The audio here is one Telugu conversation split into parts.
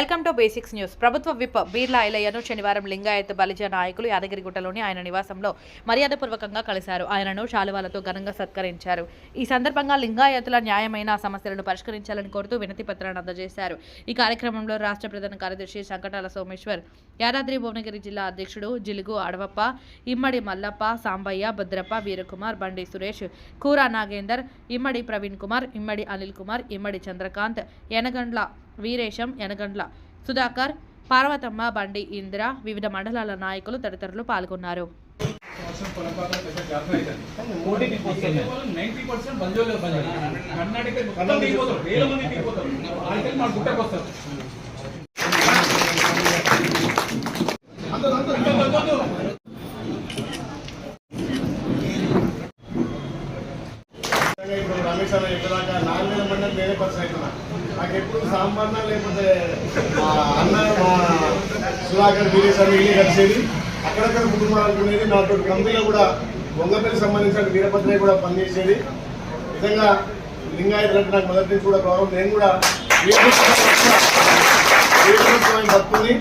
Welcome to basics news. ప్రభుత్వ విప్ బీర్లా ఐలయ్యను శనివారం లింగాయత్ బలిజ నాయకులు యాదగిరిగుట్టలోని ఆయన నివాసంలో మర్యాదపూర్వకంగా కలిశారు. ఆయనను శాలువాలతో ఘనంగా సత్కరించారు. ఈ సందర్భంగా లింగాయతుల న్యాయమైన సమస్యలను పరిష్కరించాలని కోరుతూ వినతి పత్రాన్ని అందజేశారు. ఈ కార్యక్రమంలో రాష్ట్ర ప్రధాన కార్యదర్శి శంకటాల సోమేశ్వర్ యాదాద్రి భువనగిరి జిల్లా అధ్యక్షుడు జిలుగు అడవప్ప ఇమ్మడి మల్లప్ప సాంబయ్య భద్రప్ప వీరకుమార్ బండి సురేష్ కూరా నాగేందర్ ఇమ్మడి ప్రవీణ్ కుమార్ ఇమ్మడి అనిల్ కుమార్ ఇమ్మడి చంద్రకాంత్ యనగండ్ల వీరేశం యనగండ్ల సుధాకర్ పార్వతమ్మ బండి ఇందిర వివిధ మండలాల నాయకులు తదితరులు పాల్గొన్నారు. కర్ణాటక ఇప్పుడు రమేష్ అన్న చెప్పేదాకా నాలుగు వేల మంది వేరే పర్సన్ అవుతున్నా నాకు ఎప్పుడు సాంబార్న లేకపోతే అన్న మా సుధాకర్ వీరేష్ అన్న ఇల్లు కలిసేది. అక్కడక్కడ కుటుంబాలు అనుకునేది. నాతో కంపెనీలో కూడా బొంగపల్లి సంబంధించిన వీరభద్రయ్య కూడా పనిచేసేది. నిజంగా లింగాయతులు అంటే నాకు మొదటి నుంచి కూడా గౌరవం. నేను కూడా వీరభద్రస్వామి భక్తుని.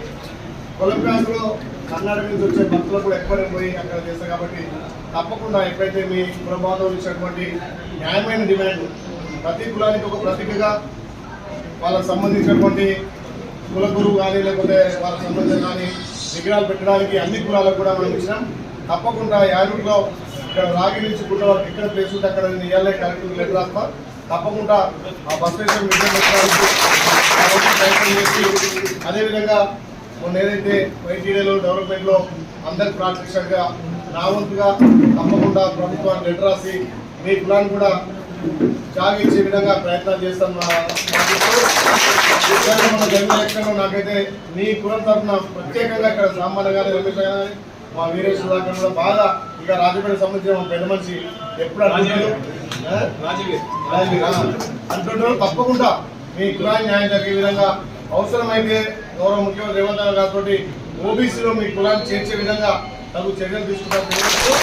కొలంబ్యాస్లో కర్ణాటక నుంచి వచ్చే భక్తులు కూడా ఎక్కువ పోయి అక్కడ చేస్తారు కాబట్టి తప్పకుండా ఎప్పుడైతే మీ పురబాధం ఇచ్చినటువంటి న్యాయమైన డిమాండ్ ప్రతి కులానికి ఒక ప్రతీకగా వాళ్ళకు సంబంధించినటువంటి కుల గురువు కానీ లేకపోతే వాళ్ళకి సంబంధించిన కానీ విగ్రహాలు పెట్టడానికి అన్ని కులాలకు కూడా మనం ఇచ్చినాం. తప్పకుండా యాదూరులో ఇక్కడ రాగి నుంచి గుడ్డ వరకు ఎక్కడ ప్లేస్ ఉంటే అక్కడ నేను ఇవ్వాలి కలెక్టర్ లెటర్ రాస్తా. తప్పకుండా ఆ బస్ స్టేషన్ విజయం పెట్టడానికి ప్రయత్నం చేసి అదేవిధంగా మొన్న ఏదైతే వైటీడీలో డెవలప్మెంట్లో అందరికి ప్రాక్టీషన్గా నా వంతుగా తప్పకుండా ప్రభుత్వాన్ని లెటర్ రాసి మీ కులాన్ని కూడా జాగించే విధంగా ప్రయత్నాలు చేస్తాం. నా- నాకు ఇప్పుడు ఈసారి మన జన్మ ఎలక్షన్లో నాకైతే మీ కులం తరఫున ప్రత్యేకంగా ఇక్కడ సామాన్య గారి రమేష్ గారి మా వీరేష్ సుధాకర్ కూడా బాగా ఇక రాజపేట సంబంధించిన పెద్ద మనిషి ఎప్పుడు అంటున్నారు తప్పకుండా మీ కులాన్ని న్యాయం జరిగే విధంగా అవసరమైతే గౌరవ ముఖ్యమంత్రి రేవంత్ రెడ్డి గారితో ఓబీసీలో మీ కులాన్ని చేర్చే విధంగా తగు చర్యలు తీసుకుంటారు. తెలియజేస్తూ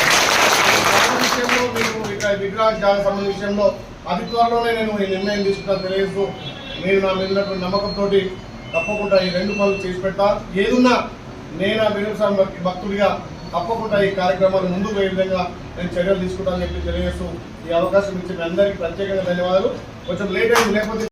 విషయంలో మీకు ఇక్కడ విగ్రహ జాగా సంబంధ విషయంలో అతి త్వరలోనే నేను ఈ నిర్ణయం తీసుకుంటా తెలియజేస్తూ మీరు నా మీద ఉన్నటువంటి నమ్మకంతో తప్పకుండా ఈ రెండు పనులు చేసి పెడతా. ఏదున్నా నేను ఆ వీరస్వామి భక్తుడిగా తప్పకుండా ఈ కార్యక్రమాలు ముందుకు పోయే విధంగా నేను చర్యలు తీసుకుంటానని చెప్పి తెలియజేస్తూ ఈ అవకాశం ఇచ్చిన అందరికీ ప్రత్యేకంగా ధన్యవాదాలు. కొంచెం లేట్ అయింది లేకపోతే